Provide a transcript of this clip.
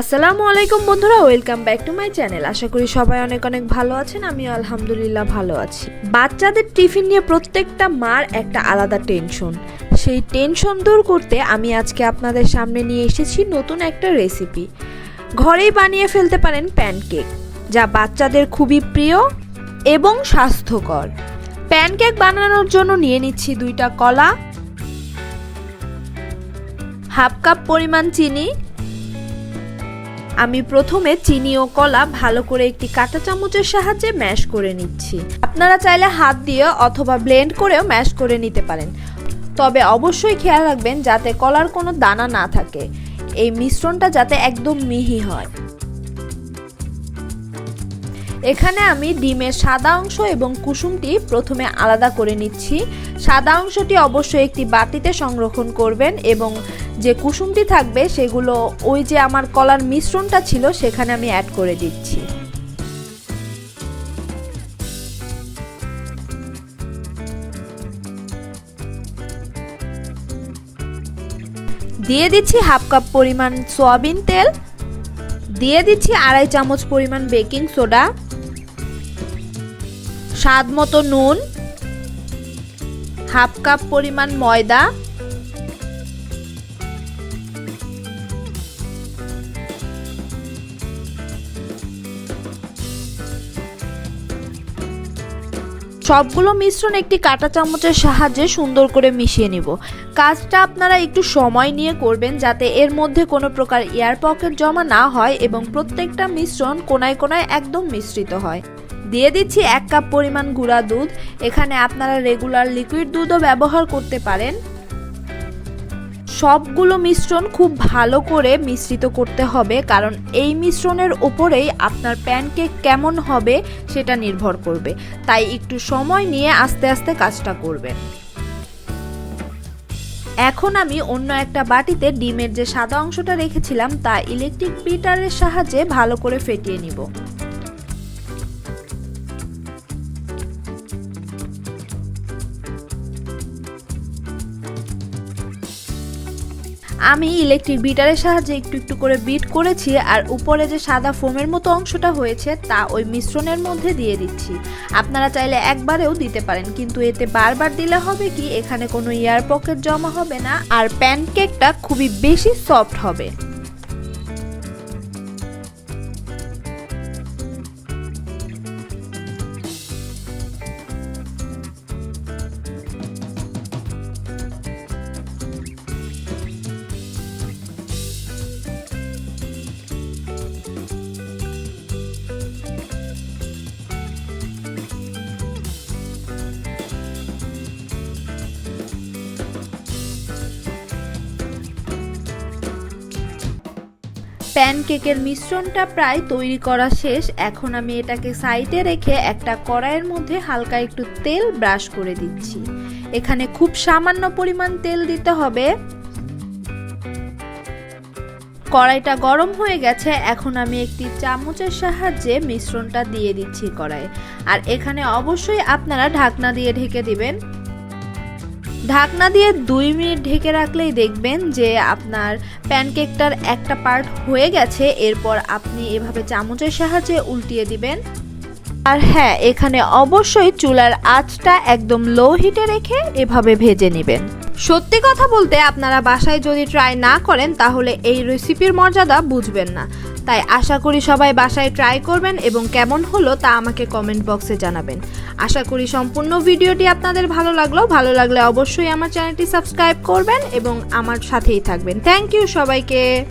আসসালামু আলাইকুম বন্ধুরা, welcome back to my channel. আশা করি সবাই অনেক অনেক ভালো আছেন, আমিও আলহামদুলিল্লাহ ভালো আছি। বাচ্চাদের টিফিন নিয়ে প্রত্যেকটা মার একটা আলাদা টেনশন। সেই টেনশন দূর করতে আমি আজকে আপনাদের সামনে নিয়ে এসেছি নতুন একটা রেসিপি। ঘরেই বানিয়ে ফেলতে পারেন প্যানকেক, যা বাচ্চাদের খুবই প্রিয় এবং স্বাস্থ্যকর। প্যানকেক বানানোর জন্য নিয়ে নিচ্ছি দুইটা কলা, হাফ কাপ পরিমাণ চিনি আমি প্রথমে চিনি ও কলা ভালো করে একটি কাঁটা চামচের সাহায্যে ম্যাশ করে নিচ্ছি। আপনারা চাইলে হাত দিয়ে অথবা ব্লেন্ড করেও ম্যাশ করে নিতে পারেন। তবে অবশ্যই খেয়াল রাখবেন যাতে কলার কোনো দানা না থাকে। এই মিশ্রণটা যাতে একদম মিহি হয়। এখানে আমি ডিমের সাদা অংশ এবং কুসুমটি প্রথমে আলাদা করে নিচ্ছি। সাদা অংশটি অবশ্যই একটি বাটিতে সংরক্ষণ করবেন এবং যে কুসুমটি থাকবে, সেগুলো ওই যে আমার কলার মিশ্রণটা ছিল, সেখানে আমি অ্যাড করে দিচ্ছি। দিয়ে দিচ্ছি হাফ কাপ পরিমাণ সয়াবিন তেল। দিয়ে দিচ্ছি আড়াই চামচ পরিমাণ বেকিং সোডা। স্বাদ মতো নুন। হাফ কাপ পরিমাণ ময়দা। সবগুলো মিশ্রণ একটি কাটা চামচের সাহায্যে সুন্দর করে মিশিয়ে নিব। কাজটা আপনারা একটু সময় নিয়ে করবেন যাতে এর মধ্যে কোনো প্রকার এয়ার পকেট জমা না হয় এবং প্রত্যেকটা মিশ্রণ কোনায় কোনায় একদম মিশ্রিত হয়। দিয়ে দিচ্ছি এক কাপ পরিমাণ গুঁড়া দুধ। এখানে আপনারা রেগুলার লিকুইড দুধও ব্যবহার করতে পারেন। সবগুলো মিশ্রণ খুব ভালো করে মিশ্রিত করতে হবে, কারণ এই মিশ্রণের ওপরেই আপনার প্যানকেক কেমন হবে সেটা নির্ভর করবে। তাই একটু সময় নিয়ে আস্তে আস্তে কাজটা করবেন। এখন আমি অন্য একটা বাটিতে ডিমের যে সাদা অংশটা রেখেছিলাম, তা ইলেকট্রিক বিটারের সাহায্যে ভালো করে ফেটিয়ে নিব। আমি ইলেকট্রিক বিটারের সাহায্যে একটু একটু করে বিট করেছি আর উপরে যে সাদা ফোমের মতো অংশটা হয়েছে তা ওই মিশ্রণের মধ্যে দিয়ে দিচ্ছি। আপনারা চাইলে একবারেও দিতে পারেন, কিন্তু এতে বারবার দিলে হবে কি? এখানে কোনো এয়ার পকেট জমা হবে না আর প্যানকেকটা খুবই বেশি সফট হবে। প্যানকেকের মিশ্রণটা প্রায় তৈরি করা শেষ। এখন আমি এটাকে সাইডে রেখে একটা কড়াইয়ের মধ্যে হালকা একটু তেল ব্রাশ করে দিচ্ছি। এখানে খুব সামান্য পরিমাণ তেল দিতে হবে। কড়াইটা গরম হয়ে গেছে। এখন আমি একটি চামচের সাহায্যে মিশ্রণটা দিয়ে দিচ্ছি কড়াইয়ে। আর এখানে অবশ্যই আপনারা ঢাকনা দিয়ে ঢেকে দিবেন। ঢাকনা দিয়ে দুই মিনিট ঢেকে রাখলেই দেখবেন যে আপনার প্যানকেকটার একটা পার্ট হয়ে গেছে, এরপর আপনি এভাবে চামচের সাহায্যে উল্টিয়ে দিবেন। আর হ্যাঁ এখানে অবশ্যই চুলার আঁচটা একদম লো হিটে রেখে এভাবে ভেজে নেবেন। সত্যি কথা বলতে আপনারা বাসায় যদি ট্রাই না করেন, তাহলে এই রেসিপির মর্যাদা বুঝবেন না। তাই আশা করি সবাই বাসায় ট্রাই করবেন এবং কেমন হলো তা আমাকে কমেন্ট বক্সে জানাবেন। আশা করি সম্পূর্ণ ভিডিওটি আপনাদের ভালো লাগল। ভালো লাগলে অবশ্যই আমার চ্যানেলটি সাবস্ক্রাইব করবেন এবং আমার সাথেই থাকবেন। থ্যাংক ইউ সবাইকে।